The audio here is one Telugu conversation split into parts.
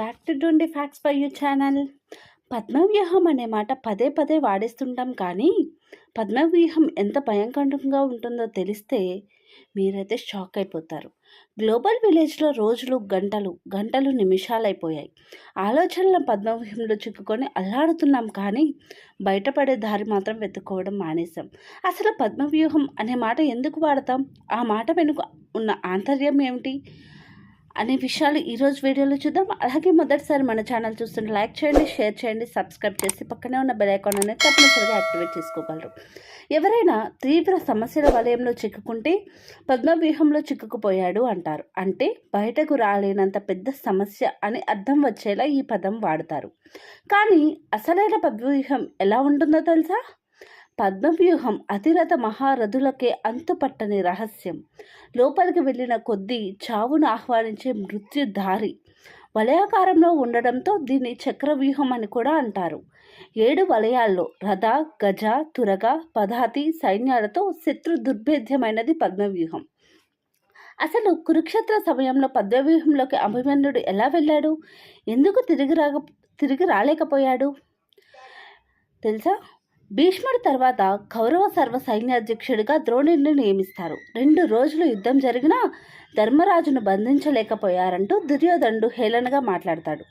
బ్యాక్ టు డోండి ఫ్యాక్ట్స్ ఫర్ యూ ఛానల్ పద్మవ్యూహం అనే మాట పదే పదే వాడేస్తుంటాం కానీ పద్మవ్యూహం ఎంత భయంకరంగా ఉంటుందో తెలిస్తే మీరైతే షాక్ అయిపోతారు. గ్లోబల్ విలేజ్లో రోజులు గంటలు గంటలు నిమిషాలైపోయాయి. ఆలోచనల పద్మవ్యూహంలో చిక్కుకొని అల్లాడుతున్నాం కానీ బయటపడే దారి మాత్రం వెతుక్కోవడం మానేసాం అసలు పద్మవ్యూహం అనే మాట ఎందుకు వాడతాం? ఆ మాట వెనుక ఉన్న ఆంతర్యం ఏమిటి? అనే విషయాలు ఈరోజు వీడియోలో చూద్దాం. అలాగే మొదటిసారి మన ఛానల్ చూస్తుంటే లైక్ చేయండి షేర్ చేయండి సబ్స్క్రైబ్ చేసి పక్కనే ఉన్న బెల్ ఐకాన్ అనేది తప్పనిసరిగా యాక్టివేట్ చేసుకోగలరు. ఎవరైనా తీవ్ర సమస్యల వలయంలో చిక్కుకుంటే పద్మవ్యూహంలో చిక్కుకుపోయాడు అంటారు. అంటే బయటకు రాలేనంత పెద్ద సమస్య అని అర్థం వచ్చేలా ఈ పదం వాడతారు. కానీ అసలైన పద్మవ్యూహం ఎలా ఉంటుందో తెలుసా? పద్మవ్యూహం అతిరథ మహారథులకే అంతుపట్టని రహస్యం. లోపలికి వెళ్ళిన కొద్దీ చావును ఆహ్వానించే మృత్యుధారి వలయాకారంలో ఉండడంతో దీన్ని చక్రవ్యూహం అని కూడా అంటారు. ఏడు వలయాల్లో రథ గజ తురగ పదాతి సైన్యాలతో శత్రు దుర్భేద్యమైనది పద్మవ్యూహం. అసలు కురుక్షేత్ర సమయంలో పద్మవ్యూహంలోకి అభిమన్యుడు ఎలా వెళ్ళాడు? ఎందుకు తిరిగి రాక తిరిగి రాలేకపోయాడు? తెలుసా? భీష్ముడి తర్వాత కౌరవ సర్వ సైన్యాధ్యక్షుడిగా ద్రోణుడిని నియమిస్తారు. రెండు రోజులు యుద్ధం జరిగినా ధర్మరాజును బంధించలేకపోయారంటూ దుర్యోధనుడు హేళనగా మాట్లాడతాడు.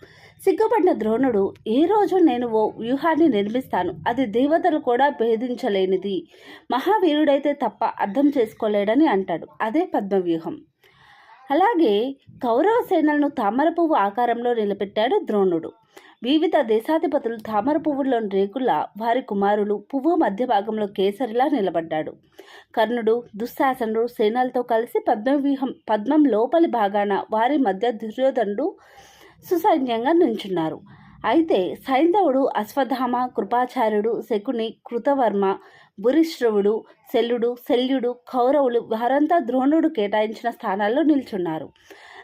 సిగ్గుపడిన ద్రోణుడు ఏ రోజు నేను ఓ వ్యూహాన్ని నిర్మిస్తాను. అది దేవతలు కూడా భేదించలేనిది. మహావీరుడైతే తప్ప అర్థం చేసుకోలేడని అంటాడు. అదే పద్మవ్యూహం. అలాగే కౌరవ సేనలను తామర పువ్వు ఆకారంలో నిలబెట్టాడు ద్రోణుడు. వివిధ దేశాధిపతులు తామర పువ్వుల్లోని రేకుల వారి కుమారులు పువ్వు మధ్య భాగంలో కేసరిలా నిలబడ్డాడు. కర్ణుడు దుశ్శాసనుడు సేనలతో కలిసి పద్మవ్యూహం పద్మం లోపలి భాగాన వారి మధ్య దుర్యోధనుడు సుసైన్యంగా నుంచున్నారు. అయితే సైంధవుడు అశ్వధామ కృపాచార్యుడు శకుని కృతవర్మ భురిశ్రవుడు శల్యుడు శల్యుడు కౌరవులు వారంతా ద్రోణుడు కేటాయించిన స్థానాల్లో నిల్చున్నారు.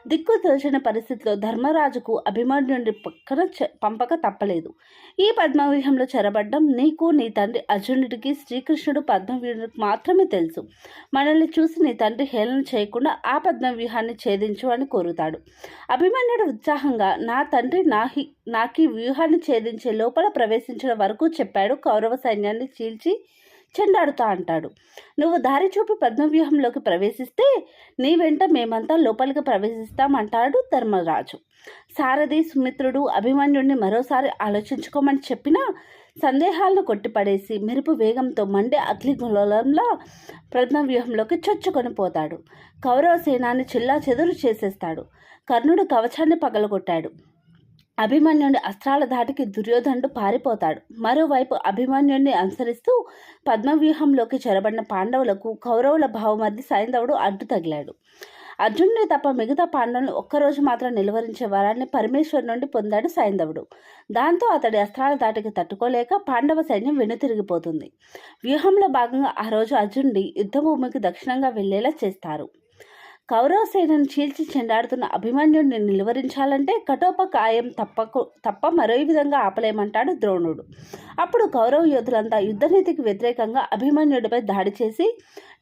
దిక్కు తెలిసిన పరిస్థితిలో ధర్మరాజుకు అభిమన్యుడి పక్కన చ- పంపక తప్పలేదు. ఈ పద్మవ్యూహంలో చెరబడ్డం నీకు నీ తండ్రి అర్జునుడికి శ్రీకృష్ణుడు పద్మవ్యూహుడికి మాత్రమే తెలుసు. మనల్ని చూసి నీ తండ్రి హేళన చేయకుండా ఆ పద్మవ్యూహాన్ని ఛేదించు అని కోరుతాడు. అభిమన్యుడు ఉత్సాహంగా నా తండ్రి నాహి నాకీ వ్యూహాన్ని ఛేదించే లోపల ప్రవేశించడం వరకు చెప్పాడు కౌరవ సైన్యాన్ని చీల్చి చెండాడుతా అంటాడు. నువ్వు దారి చూపి పద్మవ్యూహంలోకి ప్రవేశిస్తే నీ వెంట మేమంతా లోపలికి ప్రవేశిస్తాం అంటాడు ధర్మరాజు. సారథి సుమిత్రుడు అభిమన్యుడిని మరోసారి ఆలోచించుకోమని చెప్పినా సందేహాలను కొట్టిపడేసి మెరుపు వేగంతో మండే అగ్నిగులంలా పద్మవ్యూహంలోకి చొచ్చుకొని పోతాడు. కౌరవ సేనాన్ని చిల్లా చెదురు చేసేస్తాడు. కర్ణుడు కవచాన్ని పగలగొట్టాడు. అభిమన్యుడి అస్త్రాల ధాటికి దుర్యోధనుడు పారిపోతాడు. మరోవైపు అభిమన్యుడిని అనుసరిస్తూ పద్మవ్యూహంలోకి చొరబడిన పాండవులకు కౌరవుల భావమధ్య సైంధవుడు అడ్డు తగిలాడు. అర్జునుని తప్ప మిగతా పాండవులను ఒక్కరోజు మాత్రం నిలువరించే వరాన్ని పరమేశ్వరు నుండి పొందాడు సైంధవుడు. దాంతో అతడి అస్త్రాల దాటికి తట్టుకోలేక పాండవ సైన్యం వెనుతిరిగిపోతుంది. వ్యూహంలో భాగంగా ఆ రోజు అర్జునుడి యుద్ధభూమికి దక్షిణంగా వెళ్ళేలా చేస్తారు. కౌరవ సేనను చీల్చి చెండాడుతున్న అభిమన్యుడిని నిలువరించాలంటే కఠోపకాయం తప్పకు తప్ప మరో విధంగా ఆపలేమంటాడు ద్రోణుడు. అప్పుడు కౌరవ యోధులంతా యుద్ధనీతికి వ్యతిరేకంగా అభిమన్యుడిపై దాడి చేసి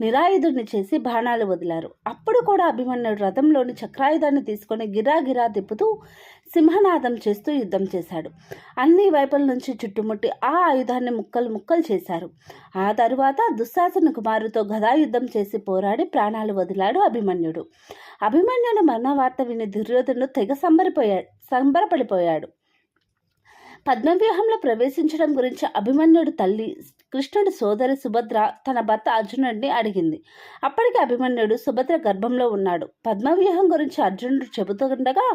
నిరాయుధుడిని చేసి బాణాలు వదిలారు. అప్పుడు కూడా అభిమన్యుడు రథంలోని చక్రాయుధాన్ని తీసుకొని గిరా గిరా తిప్పుతూ సింహనాదం చేస్తూ యుద్ధం చేశాడు. అన్ని వైపుల నుంచి చుట్టుముట్టి ఆ ఆయుధాన్ని ముక్కలు ముక్కలు చేశారు. ఆ తరువాత దుశ్శాసన కుమారుతో గదాయుద్ధం చేసి పోరాడి ప్రాణాలు వదిలాడు అభిమన్యుడు. అభిమన్యుడు మరణ వార్త విని దుర్యోధనుడు తెగ సంబరిపోయాడు సంబరపడిపోయాడు. పద్మవ్యూహంలో ప్రవేశించడం గురించి అభిమన్యుడు తల్లి కృష్ణుడి సోదరి సుభద్ర తన భర్త అర్జునుడిని అడిగింది. అప్పటికి అభిమన్యుడు సుభద్ర గర్భంలో ఉన్నాడు. పద్మవ్యూహం గురించి అర్జునుడు చెబుతుండగా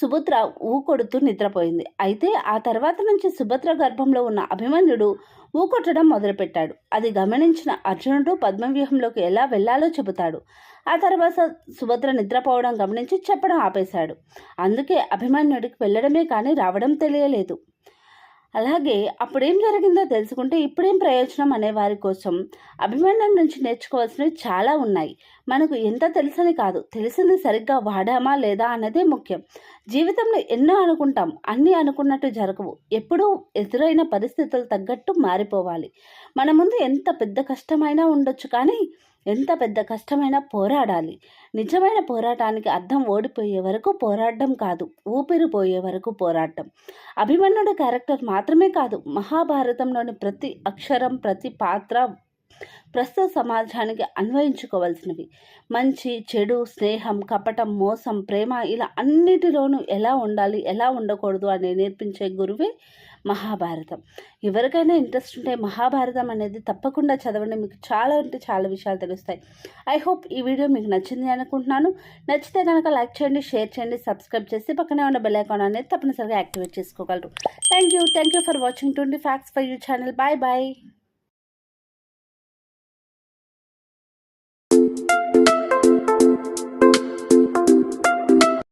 సుభద్ర ఊకొడుతూ నిద్రపోయింది. అయితే ఆ తర్వాత నుంచి సుభద్ర గర్భంలో ఉన్న అభిమన్యుడు ఊకొట్టడం మొదలుపెట్టాడు. అది గమనించిన అర్జునుడు పద్మవ్యూహంలోకి ఎలా వెళ్ళాలో చెబుతాడు. ఆ తర్వాత సుభద్ర నిద్రపోవడం గమనించి చెప్పడం ఆపేశాడు. అందుకే అభిమన్యుడికి వెళ్ళడమే కానీ రావడం తెలియలేదు. అలాగే అప్పుడేం జరిగిందో తెలుసుకుంటే ఇప్పుడేం ప్రయోజనం అనే వారి కోసం అభిమానం నుంచి నేర్చుకోవాల్సినవి చాలా ఉన్నాయి. మనకు ఎంత తెలుసని కాదు. తెలిసింది సరిగ్గా వాడామా లేదా అన్నదే ముఖ్యం. జీవితంలో ఎన్నో అనుకుంటాం. అన్నీ అనుకున్నట్టు జరగవు. ఎప్పుడూ ఎదురైన పరిస్థితులు తగ్గట్టు మారిపోవాలి. మన ముందు ఎంత పెద్ద కష్టమైనా ఉండొచ్చు కానీ ఎంత పెద్ద కష్టమైనా పోరాడాలి. నిజమైన పోరాటానికి అర్థం ఓడిపోయే వరకు పోరాడడం కాదు. ఊపిరిపోయే వరకు పోరాడడం. అభిమన్యుడు క్యారెక్టర్ మాత్రమే కాదు మహాభారతంలోని ప్రతి అక్షరం ప్రతి పాత్ర ప్రస్తుత సమాజానికి అన్వయించుకోవాల్సినవి. మంచి చెడు స్నేహం కపటం మోసం ప్రేమ ఇలా అన్నిటిలోనూ ఎలా ఉండాలి ఎలా ఉండకూడదు అని నేర్పించే గురువే మహాభారతం. ఎవరికైనా ఇంట్రెస్ట్ ఉంటే మహాభారతం అనేది తప్పకుండా చదవండి. మీకు చాలా అంటే చాలా విషయాలు తెలుస్తాయి. ఐ హోప్ ఈ వీడియో మీకు నచ్చింది అనుకుంటున్నాను. నచ్చితే కనుక లైక్ చేయండి షేర్ చేయండి సబ్స్క్రైబ్ చేసి పక్కనే ఉన్న బెల్ ఐకాన్ అనేది తప్పనిసరిగా యాక్టివేట్ చేసుకోగలరు. Thank you thank you for watching. Twenty facts for you channel. Bye bye.